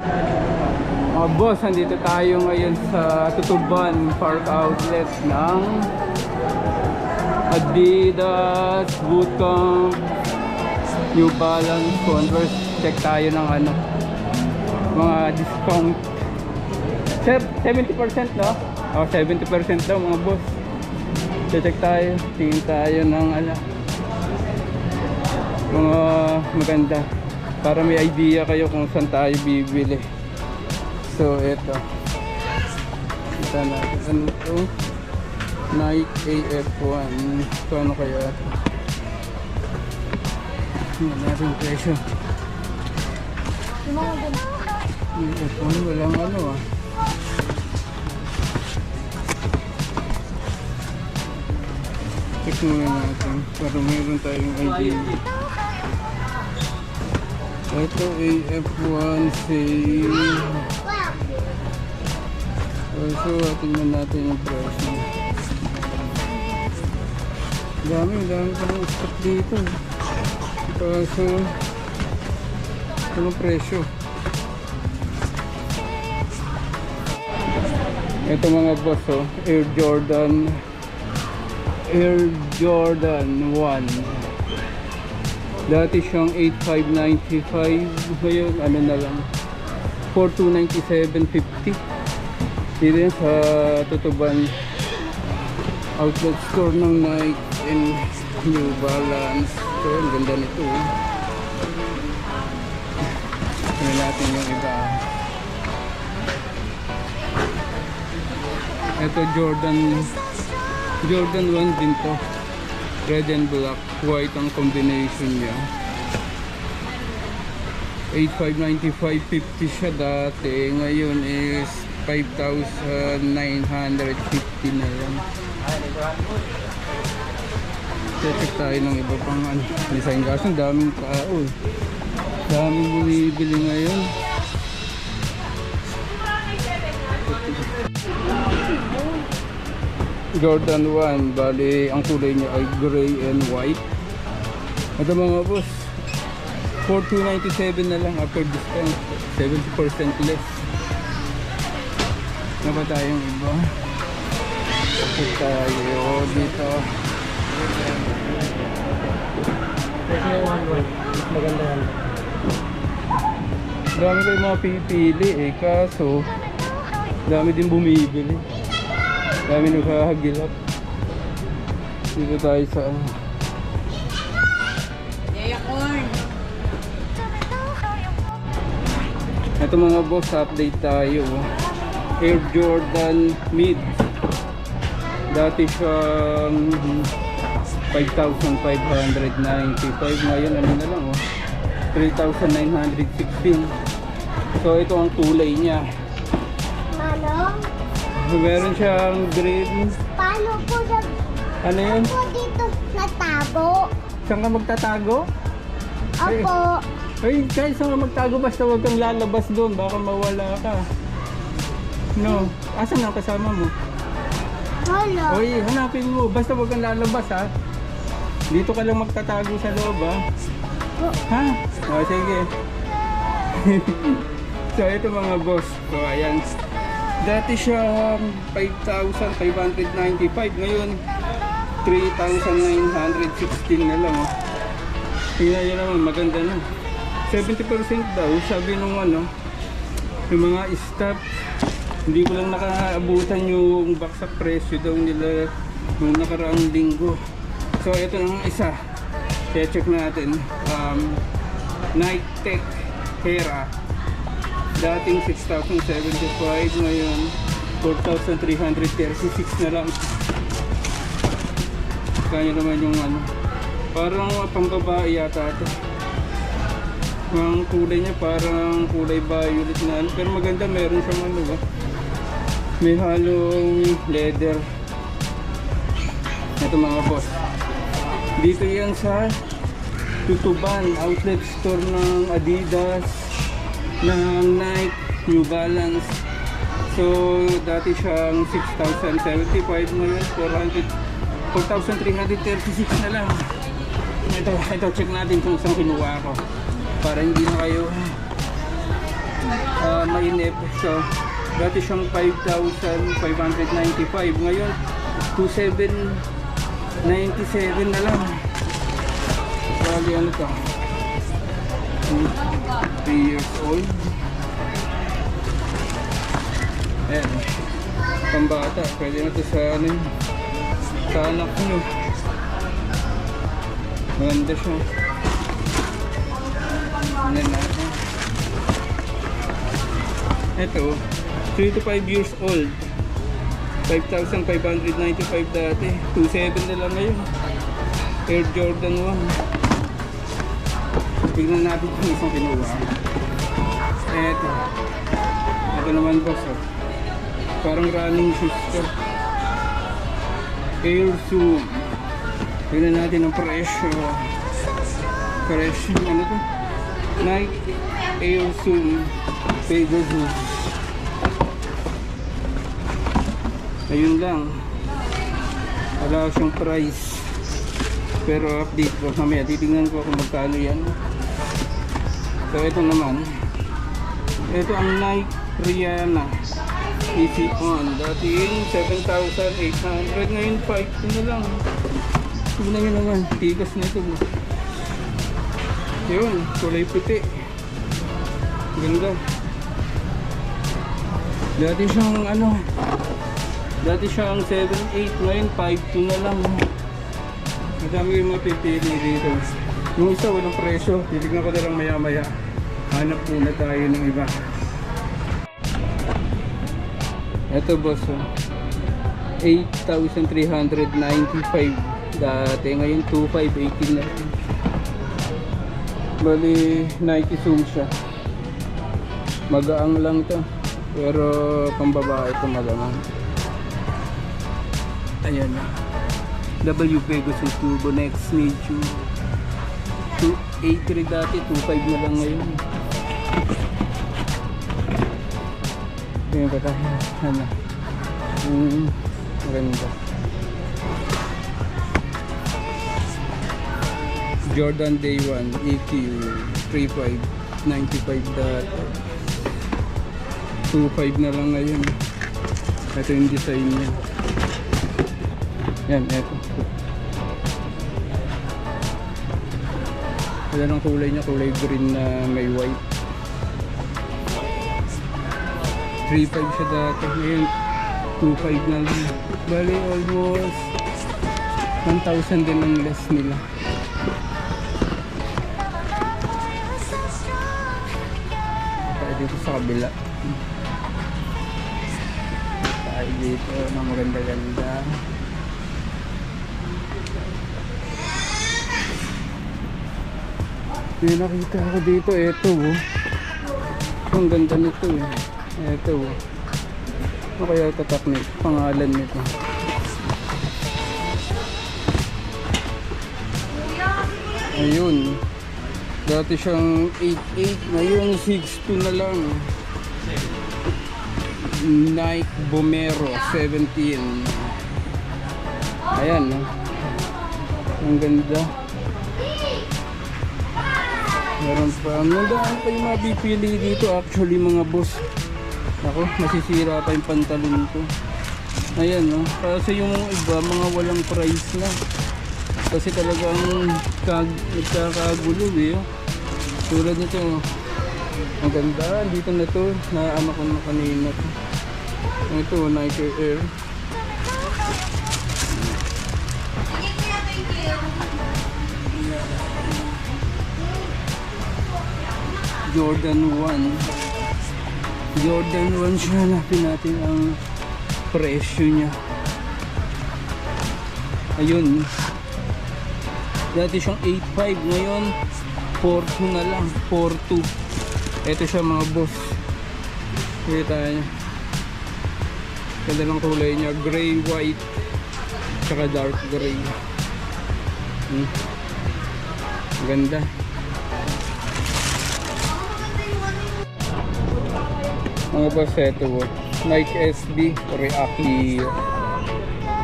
Mga boss, nandito tayo ngayon sa Tutuban Park Outlet ng Adidas, Bootcamp, New Balance, Converse. Check tayo ng ano, mga discount. Sir, 70% no? Oh, 70% daw mga boss. Check tayo, tingin tayo ng ano, mga maganda para may idea kayo kung saan tayo bibili. So eto. Kita natin. Ano to? Nike AF1 so ano kaya? Ito ano natin presyo? Yung mga ganun. yung AF1 walang ano ah. Check muna natin para mayroon tayong idea ito AF1 sale So, tingnan natin yung presyo. Dami, dami pa ng stock dito. Kaso, anong presyo? Ito mga boss, oh, Air Jordan Air Jordan 1 Dati siyang 8,595 Ngayon, ano na lang 4,297.50 dito yan sa Tutuban outlet store ng Nike and New Balance. So ang ganda nito ano natin yung iba. Ito Jordan. Jordan 1 din to red and black white ang combination niya. 8,595.50 siya dati. Ngayon is 5,950 na yan check tayo ng iba pang ano, design. Kaso daming tao. Daming bumibili ngayon Jordan 1 bali ang kulay niya ay gray and white. Ito mga boss 4297 na lang after discount 70% less. Ano ba tayong iba? Ito tayo dito. Maganda yan. dami kayong mga pipili eh kaso dami din bumibili dami nagkahagilap dito tayo sa ano Ito mga boss, update tayo. Air Jordan Mid. Dati siyang 5,595. Ngayon ano na lang oh. 3,916. So ito ang kulay niya. Meron siyang green. paano po na Ano yun? po dito natago? Saan ka magtatago? Opo. Ay, kahit saan ka magtago basta huwag kang lalabas doon. Baka mawala ka. No. Asan ang kasama mo? Hello. Oy, hanapin mo. Basta huwag kang lalabas ha. Dito ka lang magtatago sa loob ha. Ha? O, sige. so, ito mga boss. So, ayan. Dati siya um, 5,595. Ngayon, 3,916 na lang. Oh. Tingnan nyo naman, maganda na. 70% daw, sabi nung ano, yung mga staff, hindi ko lang nakaabutan yung baksak presyo daw nila nung nakaraang linggo. So ito na isa. Kaya check natin. Um, Nike Tech Hera. Dating 6,075, ngayon 4,336 na lang. Kanya naman yung ano. Parang pambabae yata ito. Ang kulay niya parang kulay violet na ano. Pero maganda meron siyang ano ba. May halong leather. Ito mga boss. Dito yan sa Tutuban outlet store ng Adidas, ng Nike, New Balance. So, dati siyang 6,075 ngayon, 400 4,336 na lang. Ito, ito, check natin kung saan kinuha ko. Para hindi na kayo ah, inep siya. Dati siyang 5,595. Ngayon, 2,797 na lang. Bali ano to? 3 years old. Ayan. Pambata. Pwede na to sa ano. Sa anak nyo. Maganda siya. Ano na? Ito, 3 to 5 years old. 5,595 dati. 2,700 na lang ngayon. Air Jordan 1. Tignan natin kung isang kinuha. Eto. Ito naman boss. Oh. Parang running shoes to. Air Zoom. Tignan natin ang presyo. Presyo ano to? Nike Air Zoom Pegasus. Ayun lang. Wala siyang price. Pero update ko mamaya. Titingnan ko kung magkano yan. So ito naman. Ito ang Nike Rihanna. Easy on. Dati yun 7,800. Ngayon 5 na lang. Tignan nyo naman. Tigas na ito. Yun. Kulay puti. Ganda. Dati siyang ano. Dati siyang 7,800. Ngayon 5,2 na lang. Madami yung mapipili dito. Yung isa walang presyo. Titignan ko na lang maya maya. Hanap muna tayo ng iba. Ito boss, oh. 8,395 dati. Ngayon 2,518 na. Bali, Nike Zoom siya. Magaang lang to. Pero pambabae ito malamang. Ayan na. W Pegasus Turbo Next Nature. 283 dati, 25 na lang ngayon. Ganyan pa tayo. Ano? Maganda. Jordan Day 1 EQ 35 95 dati 25 na lang ngayon ito yung design niya yan eto wala ng kulay niya kulay green na may white. 3.5 siya dati. Ngayon 2.5 na lang. Bali almost 1,000 din ang less nila. Tayo dito sa kabila. Tayo dito na maganda may nakita ako dito eto oh ang ganda nito eh eto oh ano kaya tatak nito pangalan nito ayun Dati siyang 8.8, ngayon 6.2 na lang. Nike Bomero 17. Ayan, no? Ang ganda. Meron pa. Nandaan pa yung mabipili dito actually mga boss. Ako, masisira pa yung pantalon ko. Ayan, no? Kasi yung iba, mga walang price na. Kasi talagang kag nagkakagulo eh. oh. Tulad nito, oh. ang ganda. Dito na to, naano ko na kanina to. Ito, Nike Air. Jordan 1. Jordan 1 siya. Hanapin natin ang presyo niya. Ayun. Dati siyang 8.5 ngayon 4.2 na lang 4.2 Ito siya mga boss Kita niya Ganda ng kulay niya Gray, white Tsaka dark gray hmm. Ganda Mga oh. Nike SB React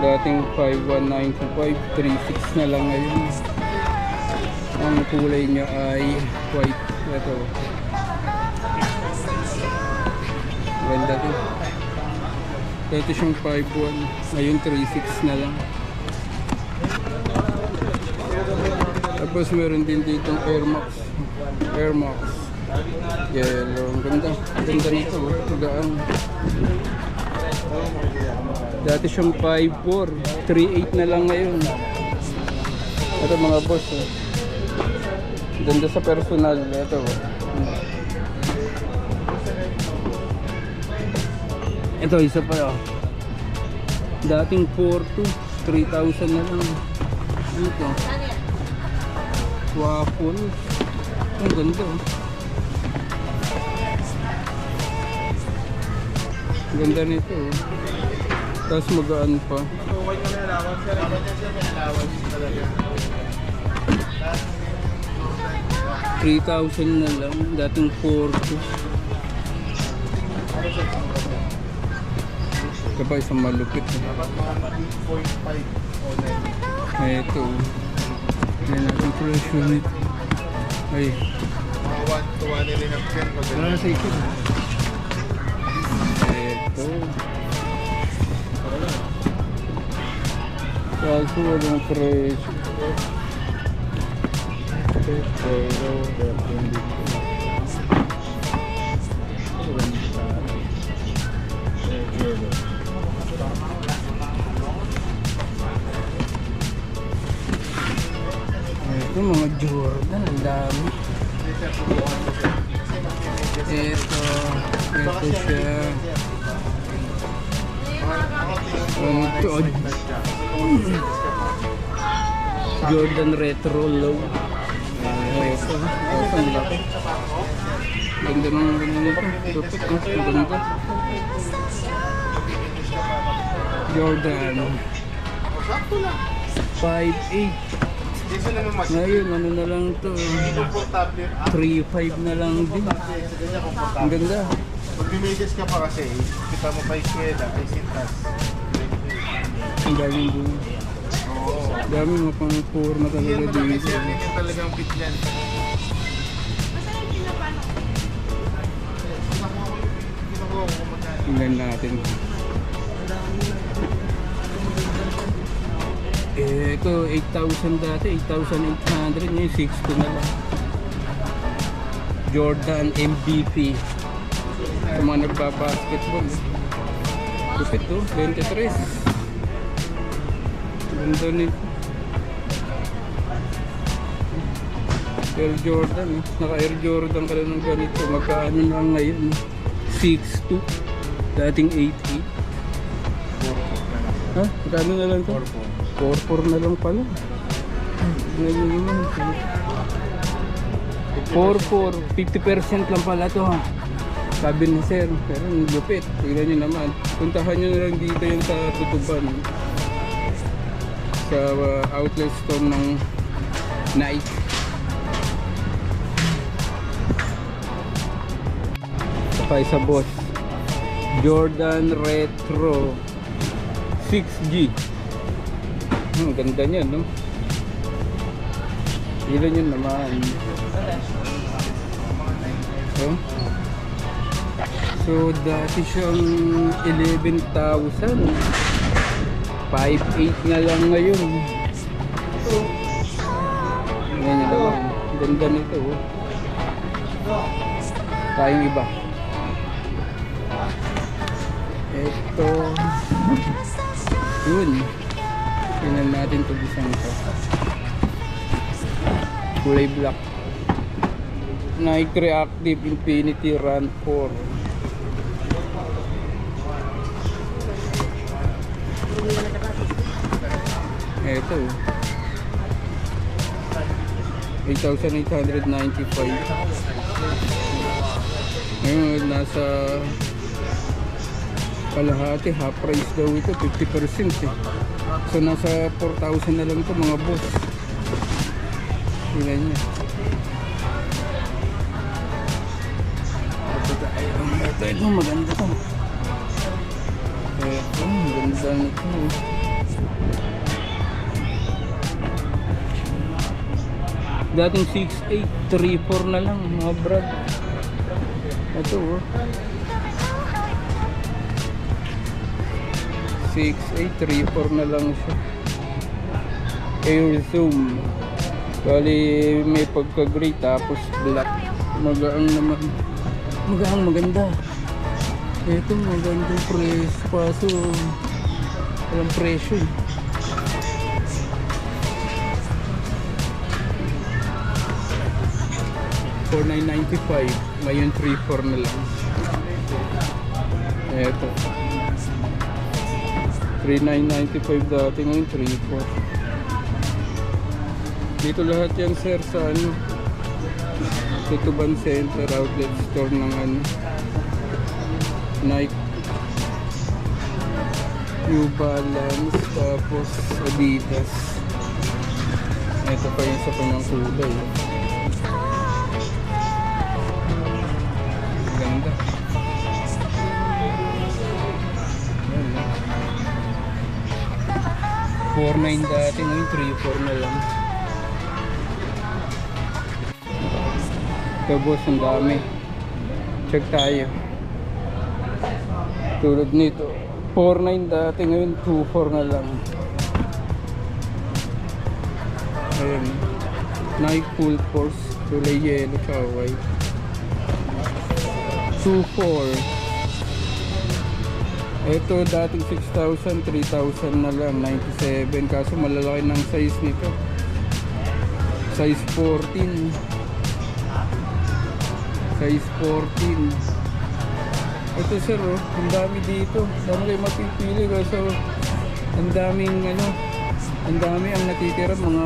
dating 5195 36 na lang ngayon ang kulay niya ay white ito Ganda to. Dati siyang 5.1. Ngayon 3.6 na lang. Tapos meron din dito Air Max. Air Max. Yellow. Ang ganda. Ang ganda nito. oh. Magaan. Dati siyang 5.4. 3.8 na lang ngayon. Ito mga boss. Oh. Ganda sa personal. Ito. oh. Ito, isa pa oh. Dating 4 to 3,000 na lang. Ano to? Waffle. Ang ganda oh. Ganda nito oh. Tapos magaan pa. 3,000 na lang. Dating 4 to. Ito pa isang malupit. eh. Ay, ito. Yan natin presyo nito. Ay, wala sa ikot. Ito. Kaso walang presyo. Ito. Ito mga Jordan, ang dami. Ito, ito siya. To? Jordan Retro Low. Ito, ito, ang laki. Ganda ng ganda nito. Tupit, no? Ang ganda. Jordan. 5'8". Ngayon, ano na lang to? 3.5 na lang din. Ang ganda. Pag lumigas ka pa kasi, kita mo pa iskeda, ay sintas. Ang daming bunga. Oo. Dami mo pang poor na talaga dito. yan yung talagang fit yan. Tingnan natin. Eh, ito 8,000 dati, 8,800 ngayon 6 na lang. Jordan MVP. Sa mga nagbabasketball. Lupit to, 23. Ganda nito. Air Jordan, eh. naka Air Jordan ka ng ganito. Magkaano na ngayon? 6'2". Dating 8'8". Ha? Magkano na lang to? 4-4 na lang pala. Ngayon naman. 4-4, 50% lang pala to ha. Sabi ni sir, pero lupit. Tingnan nyo naman. Puntahan nyo na lang dito yung sa tutuban. Sa uh, outlet store ng Nike. Saka isa boss. Jordan Retro 6G. Hmm, ganda niya, no? Ilan yun naman? So, so dati siyang 11,000. 5,800 na lang ngayon. Ganyan naman. Ganda nito, oh. Tayong iba. Ito. Yun. Tingnan natin ito isang ito. Kulay black. Nike Reactive Infinity Run 4. Ito. 8,895. Ngayon, nasa kalahati, half price daw ito, 50% eh. So nasa 4,000 na lang ito mga boss. Tingnan niya. Ito maganda to. Ito, maganda nito. Dating 6'8", 3'4 na lang mga brad. Ito oh. 6, 8, 3, 4 na lang siya. Air zoom. Bali, may pagka-gray tapos black. Magaang naman. Magaang maganda. Ito magandang presyo. Kaso, walang presyo eh. $4,995. Ngayon 3,400 na lang. Eto. 3,995 dati ngayon 3,400. Dito lahat yan sir sa ano. Tutuban Center Outlet Store ng ano. Nike. New Balance. Tapos Adidas. Ito pa yung sa kanyang kulay. 4.9 dati, ngayon 3.4 na lang. Ito boss, ang dami. Check tayo. Tulad nito. 4.9 dati, ngayon 2.4 na lang. Ayan. Nike Full Force. Kulay yellow tsaka white. 2.4 Ito dating 6,000, 3,000 na lang, 97 Kaso malalaki ng size nito. Size 14 Size 14 Ito sir oh, ang dami dito. Dami kayo mapipili kaso Ang daming ano Ang dami ang natitira Mga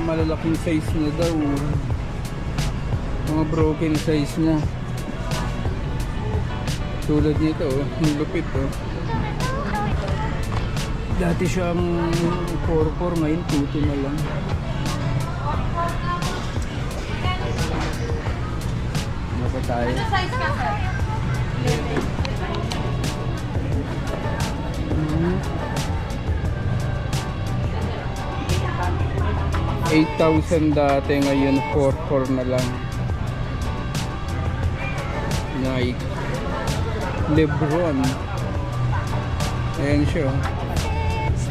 malalaking size na daw. Mga broken size na. Tulad nito, oh, ang lupit oh. Dati siyang 4-4, ngayon 2 na lang. Ano pa tayo? Mhm. 8,000 dati, ngayon 4-4 na lang. Nike. Lebron. Ayan siya.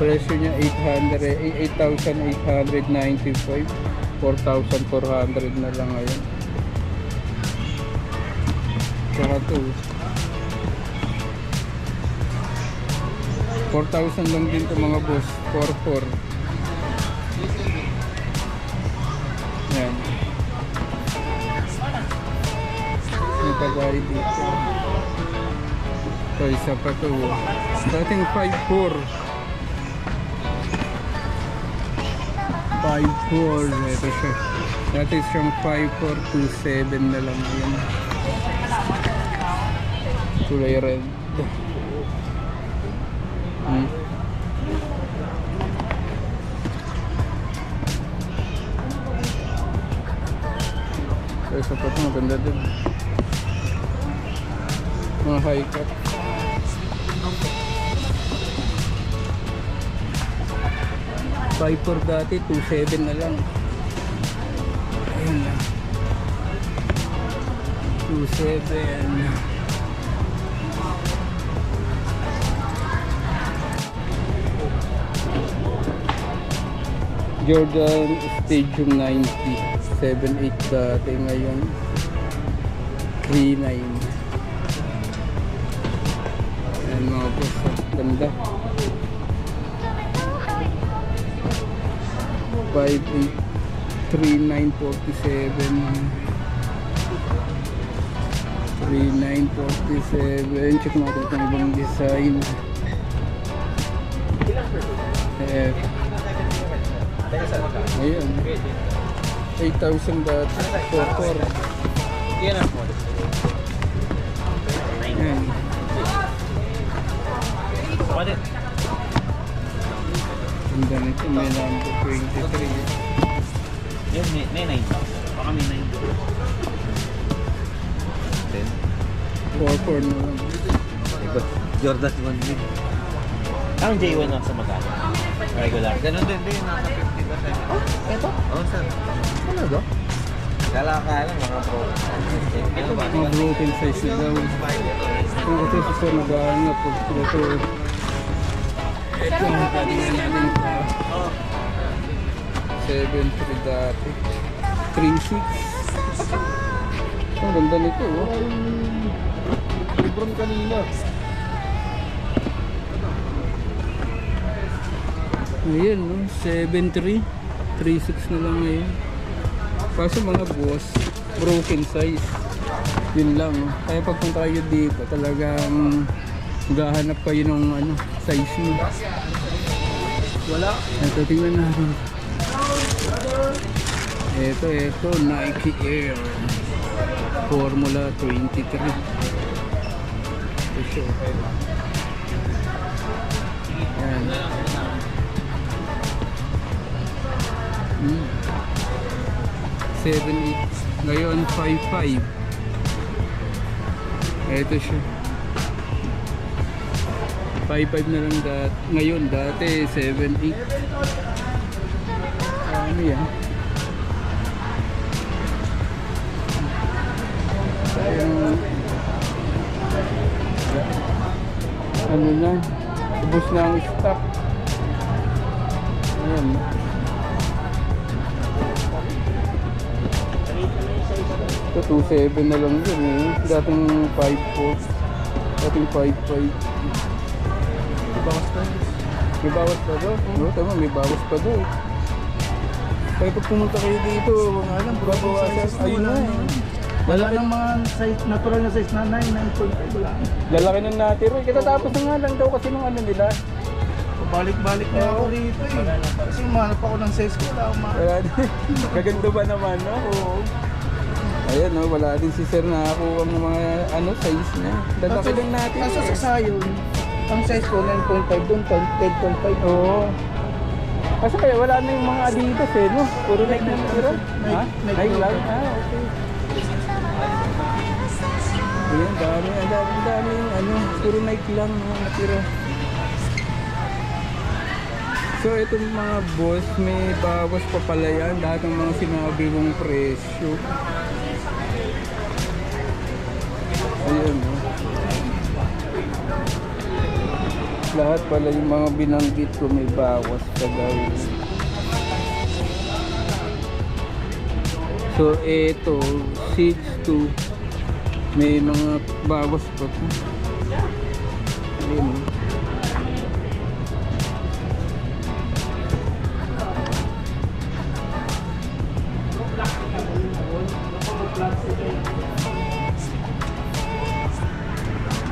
Presyo niya 800, eh, 8,895. 4,400 na lang ngayon. Tsaka to. 4,000 lang din to mga boss. 4,4. Yan. May pagay dito. Ito, isa pa to. Dating 5'4". 5'4". Ito siya. Dati siyang 5'4", 2'7 na lang yun. Kulay red. Hmm. Ito, isa pa to. Maganda din. Mga high cut. Viper dati, 2.7 na lang. Ayun na. 2.7. Jordan Stadium 90 7.8 dati ngayon 3.9 Ayan mga boss ganda 3947 3947 check natin itong ibang design eh Ayan. 8,000 baht. 4,400. Yan ang model. Ayan. Ang ganito. May number 23. Yan, may, may 9,000. Baka may 9. 4,400 na lang. Jordan 1 mil. Ang J1 na sa magkano? Regular. Ganun din din, nasa 50%. Oh, eto? Oo, oh, sir. Ano do? Kala kala mga pro. Ito ba? Mga broken size na daw. Kung kasi sa sir nag-aano pag ito Ito, sa 7.3 dati. 3.6. Ang ganda nito, oh. Libron kanina. Ayan, no? 7.3. 3.6 na lang ngayon. Kaso mga boss, broken size. Yun lang, no? Kaya pagpunta kayo dito, talagang gahanap kayo ng ano, size mo. Wala. Ito, tingnan natin. Ito, ito, Nike Air. Formula 23. Ito siya. Yan. Hmm. 7.8. Ngayon, 5.5. Ito siya. 5.5 na lang dati. Ngayon, dati 7.8. Ano yan? Ano na? Ubus na ang stock. Ayan. Ito 2.7 na lang yun eh. Dating 5.4. Dating 5.5. Bawas na. May bawas pa daw? Oo, tama, may bawas pa daw. Kaya pag pumunta kayo dito, mga alam, babawasan. Ayun na eh. Wala nang mga size, natural na size na 9, 9.5 wala. Lalaki ng natin. Uy, katatapos na nga lang daw kasi nung ano nila. Pabalik-balik na ako rito eh. Kasi umanap ako ng size ko, wala akong ma- Wala din. Gaganda ba naman, no? Oo. Ayan, no? Wala din si Sir nakakuha ng mga ano, size niya. Lalaki lang natin Kaso eh. sa sayon, ang size ko 9.5 doon, 10.5. Oo. Kasi kaya wala na yung mga Adidas eh, no? Puro Nike na tira. Nike- Ha? Nike Nike lang? lang. Ah, okay. Ayan, dami, ang dami, ang dami ano, puro Nike lang no, natira. So itong mga boss, may bawas pa pala yan. Lahat ng mga sinabi mong presyo. Ayan, no? Lahat pala yung mga binanggit ko may bawas pa daw. So ito, 6'2 may mga bawas pa to. Ayun.